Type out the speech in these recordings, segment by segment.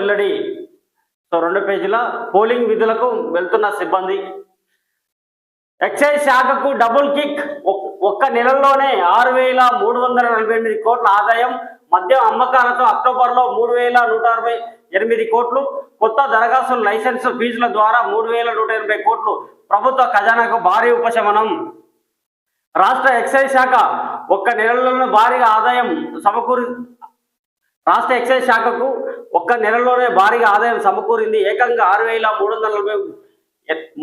వెల్లడి. సో రెండు పేజీల పోలింగ్ విధులకు వెళ్తున్న సిబ్బంది. ఎక్సైజ్ శాఖకు డబుల్ కిక్ ఒక్క నెలలోనే ఆరు వేల మూడు వందల నలభై ఎనిమిది కోట్ల ఆదాయం మద్యం అమ్మకాలతో అక్టోబర్లో మూడు వేల నూట అరవై ఎనిమిది కోట్లు కొత్త దరఖాస్తుల లైసెన్స్ ఫీజుల ద్వారా మూడు వేల నూట ఎనభై కోట్లు ప్రభుత్వ ఖజానాకు భారీ ఉపశమనం. రాష్ట్ర ఎక్సైజ్ శాఖ ఒక్క నెలలోనే భారీగా ఆదాయం సమకూరి రాష్ట్ర ఎక్సైజ్ శాఖకు ఒక్క నెలలోనే భారీగా ఆదాయం సమకూరింది. ఏకంగా ఆరు వేల మూడు వందల నలభై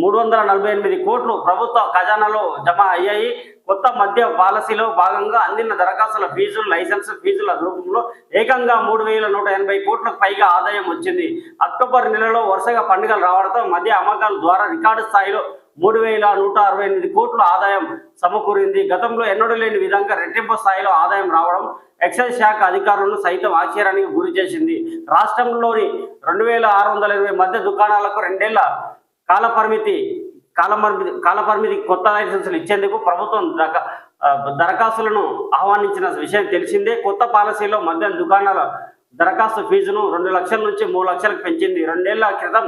మూడు వందల నలభై ఎనిమిది కోట్లు ప్రభుత్వ ఖజానాలో జమ అయ్యాయి. కొత్త మద్య పాలసీలో భాగంగా అందిన దరఖాస్తుల ఫీజులు లైసెన్స్ ఫీజుల రూపంలో ఏకంగా మూడు వేల నూట ఎనభై కోట్లకు పైగా ఆదాయం వచ్చింది. అక్టోబర్ నెలలో వరుసగా పండుగలు రావడంతో మద్య అమ్మకాల ద్వారా రికార్డు స్థాయిలో మూడు వేల నూట అరవై ఎనిమిది కోట్ల ఆదాయం సమకూరింది. గతంలో ఎన్నడూ లేని విధంగా రెట్టింపు స్థాయిలో ఆదాయం రావడం ఎక్సైజ్ శాఖ అధికారులను సైతం ఆశ్చర్యానికి గురి చేసింది. రాష్ట్రంలోని రెండు వేల ఆరు వందల ఇరవై మధ్య దుకాణాలకు రెండేళ్ళ కాల పరిమితి కాల పరిమితి కొత్త లైసెన్సులు ఇచ్చేందుకు ప్రభుత్వం దరఖాస్తులను ఆహ్వానించిన విషయం తెలిసిందే. కొత్త పాలసీలో మద్యం దుకాణాల దరఖాస్తు ఫీజును రెండు లక్షల నుంచి మూడు లక్షలకు పెంచింది. రెండేళ్ళ క్రితం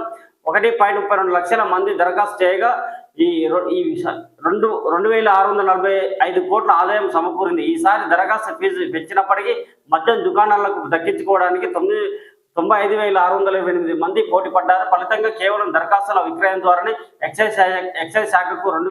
ఒకటి పాయింట్ ముప్పై రెండు లక్షల మంది దరఖాస్తు చేయగా ఈ రొ- ఈ రెండు రెండు వేల ఆరు వందల నలభై ఐదు కోట్ల ఆదాయం సమకూరింది. ఈసారి దరఖాస్తు ఫీజు పెంచినప్పటికీ మద్యం దుకాణాలకు దక్కించుకోవడానికి తొమ్మిది తొంభై ఐదు వేల ఆరు వందల ఇరవై ఎనిమిది మంది పోటీ పడ్డారు. ఫలితంగా కేవలం దరఖాస్తుల విక్రయం ద్వారానే ఎక్సైజ్ శాఖ- ఎక్సైజ్ శాఖకు రెండు